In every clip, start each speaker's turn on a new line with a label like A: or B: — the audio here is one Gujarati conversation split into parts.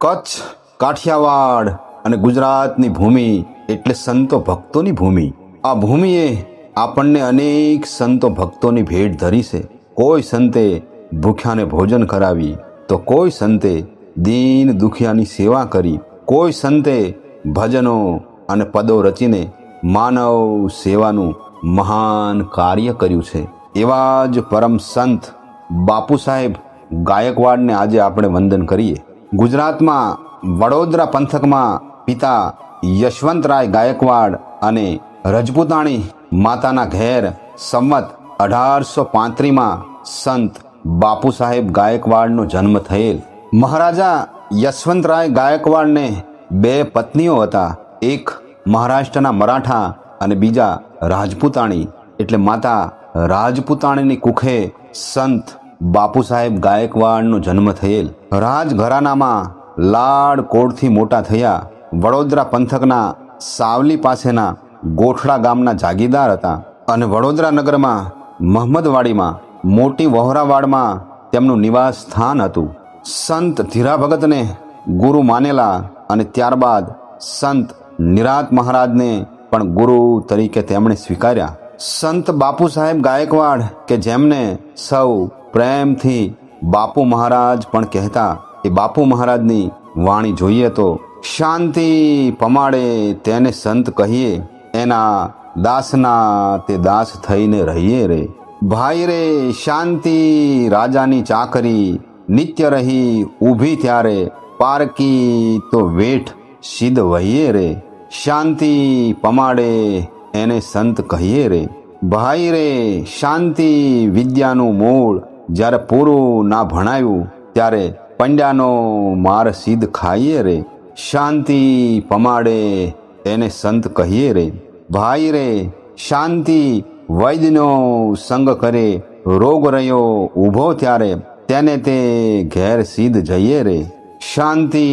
A: કચ્છ, કાઠિયાવાડ અને ગુજરાતની ભૂમિ એટલે સંતો ભક્તોની ભૂમિ. આ ભૂમિએ આપણને અનેક સંતો ભક્તોની ભેટ ધરી છે. કોઈ સંતે ભૂખ્યાને ભોજન કરાવી, તો કોઈ સંતે દીન દુખિયાની સેવા કરી. કોઈ સંતે ભજનો અને પદો રચીને માનવ સેવાનું મહાન કાર્ય કર્યું છે. એવા જ પરમ સંત બાપુ સાહેબ ગાયકવાડને આજે આપણે વંદન કરીએ. ગુજરાતમાં વડોદરા પંથકમાં પિતા યશવંતરાય ગાયકવાડ અને રજપૂતાણી માતાના ઘેર સંમત અઢારસો પાંત્રીમાં સંત બાપુ સાહેબ ગાયકવાડનો જન્મ થયેલ. મહારાજા યશવંતરાય ગાયકવાડને બે પત્નીઓ હતા. એક મહારાષ્ટ્રના મરાઠા અને બીજા રાજપૂતાણી. એટલે માતા રાજપૂતાણીની કુખે સંત બાપુ સાહેબ ગાયકવાડનો જન્મ થયેલ. રાજઘરાનામાં લાડ કોડથી મોટા થયા. વડોદરા પંથકના સાવલી પાસેના ગોઠડા ગામના જાગીરદાર હતા અને વડોદરા નગરમાં મહમ્મદવાડીમાં મોટી વહોરાવાડમાં તેમનું નિવાસ સ્થાન હતું. સંત ધીરા ભગતને ગુરુ માનેલા અને ત્યારબાદ સંત નિરાત મહારાજને પણ ગુરુ તરીકે તેમણે સ્વીકાર્યા. સંત બાપુ સાહેબ ગાયકવાડ કે જેમને સૌ પ્રેમથી બાપુ મહારાજ પણ કહેતા, એ બાપુ મહારાજની વાણી જોઈએ તો શાંતિ પમાડે તેને સંત કહીએ, એના દાસના તે દાસ થઈને રહીએ રે. ભાઈ રે, શાંતિ રાજાની ચાકરી નિત્ય રહી ઊભી ત્યારે પારકી તો વેઠ સિદ્ધ વહીએ રે. શાંતિ પમાડે એને સંત કહીએ રે. ભાઈ રે, શાંતિ વિદ્યાનું મૂળ જ્યારે પૂરું ના ભણાયું, ત્યારે પંડ્યાનો માર સીધ ખાઈએ રે. શાંતિ પમાડે એને સંત કહીએ રે. ભાઈ રે, શાંતિ વૈદ્યનો સંગ કરે. રોગ રહ્યો ઊભો ત્યારે તેને તે ઘેર સીધ જઈએ રે. શાંતિ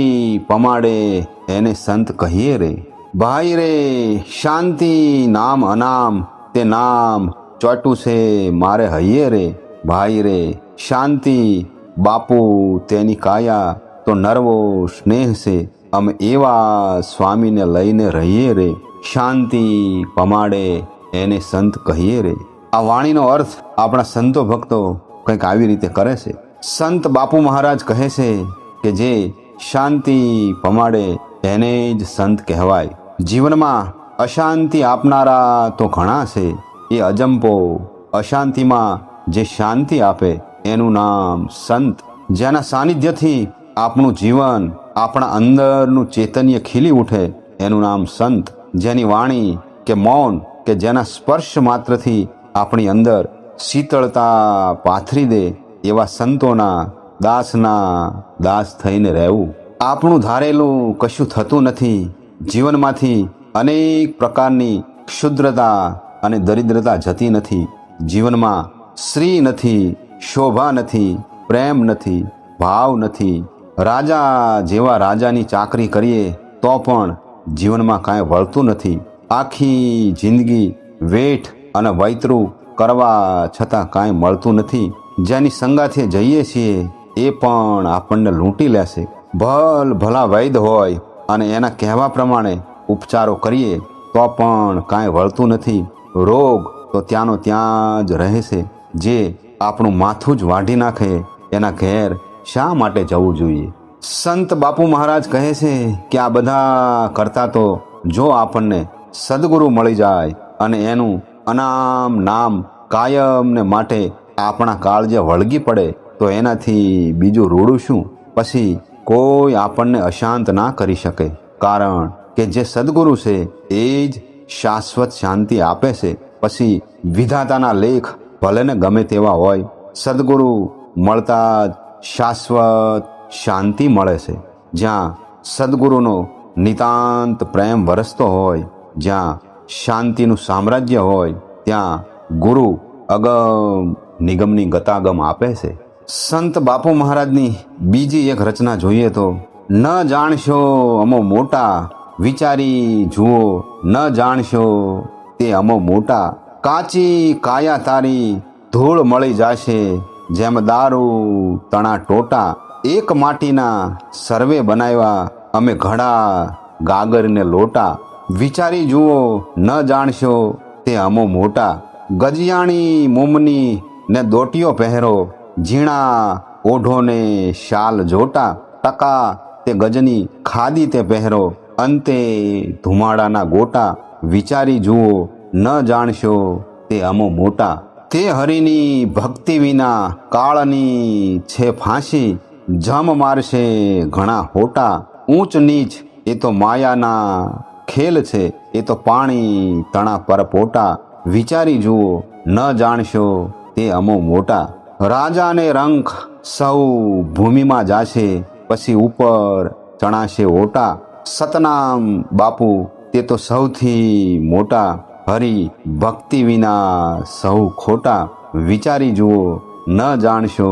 A: પમાડે એને સંત કહીએ રે. ભાઈ રે, શાંતિ નામ અનામ, તે નામ ચોટું છે મારે હૈયે રે. ભાઈ રે શાંતિ, બાપુ, તેની કાયા તો નરવો સ્નેહ છે. અમે એવા સ્વામીને લઈને રહીએ રે. શાંતિ પમાડે એને સંત કહીએ રે. આ વાણીનો અર્થ આપણા સંતો ભક્તો કંઈક આવી રીતે કરે છે. સંત બાપુ મહારાજ કહે છે કે જે શાંતિ પમાડે એને જ સંત કહેવાય. જીવનમાં અશાંતિ આપનારા તો ઘણા છે. એ અજંપો અશાંતિમાં જે શાંતિ આપે, એનું નામ સંત. જેના સાનિધ્યથી આપણું જીવન, આપણા અંદરનું ચેતન્ય ખીલી ઉઠે, એનું નામ સંત. જેની વાણી કે મૌન કે જેના સ્પર્શ માત્રથી આપણી અંદર શીતળતા પાથરી દે, એવા સંતોના, દાસના દાસ થઈને રહેવું. આપણું ધારેલું કશું થતું નથી. જીવનમાંથી અનેક પ્રકારની ક્ષુદ્રતા અને દરિદ્રતા જતી નથી. જીવનમાં શ્રી નથી, શોભા નથી, પ્રેમ નથી, ભાવ નથી. રાજા જેવા રાજાની ચાકરી કરીએ તો પણ જીવનમાં કાંઈ વળતું નથી. આખી જિંદગી વેઠ અને વૈતરું કરવા છતાં કાંઈ મળતું નથી. જેની સંગાથે જઈએ છીએ એ પણ આપણને લૂંટી લેશે. ભલ ભલા વૈદ હોય અને એના કહેવા પ્રમાણે ઉપચારો કરીએ તો પણ કાંઈ વળતું નથી. રોગ તો ત્યાંનો ત્યાં જ રહેશે. જે આપણું માથું જ વાઢી નાખે, એના ઘેર શા માટે જવું જોઈએ? સંત બાપુ મહારાજ કહે છે કે આ બધા કરતા તો જો આપણને સદગુરુ મળી જાય અને એનું અનામ નામ કાયમને માટે આપણા કાળજે વળગી પડે, તો એનાથી બીજું રૂડું શું? પછી કોઈ આપણને અશાંત ના કરી શકે. કારણ કે જે સદગુરુ છે, એ જ શાશ્વત શાંતિ આપે છે. પછી વિધાતાના લેખ ભલે ને ગમે તેવા હોય, સદગુરુ મળતા જ શાશ્વત શાંતિ મળે છે. જ્યાં સદગુરુનો નિતાંત પ્રેમ વરસતો હોય, જ્યાં શાંતિનું સામ્રાજ્ય હોય, ત્યાં ગુરુ અગમ નિગમની ગતાગમ આપે છે. સંત બાપુ મહારાજની બીજી એક રચના જોઈએ તો, ન જાણશો અમો મોટા વિચારી જુઓ, ન જાણશો તે અમો મોટા કાચી કાયા તારી ધૂળ મળી જાશે. જેમ દારૂ, તણા ટોટા, એક માટીના સર્વે બનાવ્યા. અમે ઘડા, ગાગરને લોટા. વિચારી જુઓ, ન જાણશો, તે અમો મોટા. ગજિયાણી, મુમની ને દોટીઓ પહેરો. ઝીણા, ઓઢોને શાલ જોટા. ટકા તે ગજની ખાદી તે પહેરો. અંતે ધુમાડાના ગોટા. વિચારી જુઓ ન જાણશો તે અમો મોટા. તે હરિની ભક્તિ વિના કાળની છે ફાંસી. જમ મારશે ઘણા હોટા. ઊંચ નીચ, એ તો માયાના ખેલ છે, એ તો પાણી તણા પર પોટા. વિચારી જુઓ, ન જાણશો તે અમો મોટા. રાજાને રંખ સૌ ભૂમિમાં જાશે, પછી ઉપર ચણાશે ઓટા. સતનામ બાપુ, તે તો સૌથી મોટા. હરિ ભક્તિ વિના સૌ ખોટા વિચારી જુઓ, ન જાણશો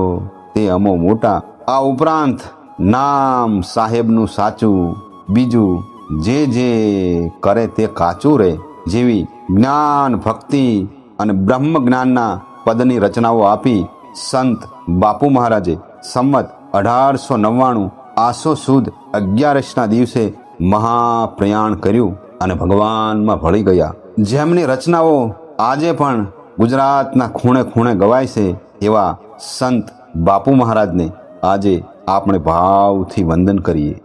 A: તે અમો મોટા. આ ઉપરાંત નામ સાહેબનું સાચું, બીજું જે જે કરે તે કાચું રહે જેવી જ્ઞાન, ભક્તિ અને બ્રહ્મ જ્ઞાનના પદની રચનાઓ આપી સંત બાપુ મહારાજે સંમત અઢારસો નવ્વાણું આસો સુદ અગિયારસના દિવસે મહાપ્રયાણ કર્યું અને ભગવાનમાં ભળી ગયા. જેમની રચનાઓ આજે પણ ગુજરાતના ખૂણે ખૂણે ગવાય છે, એવા સંત બાપુ મહારાજને આજે આપણે ભાવથી વંદન કરીએ.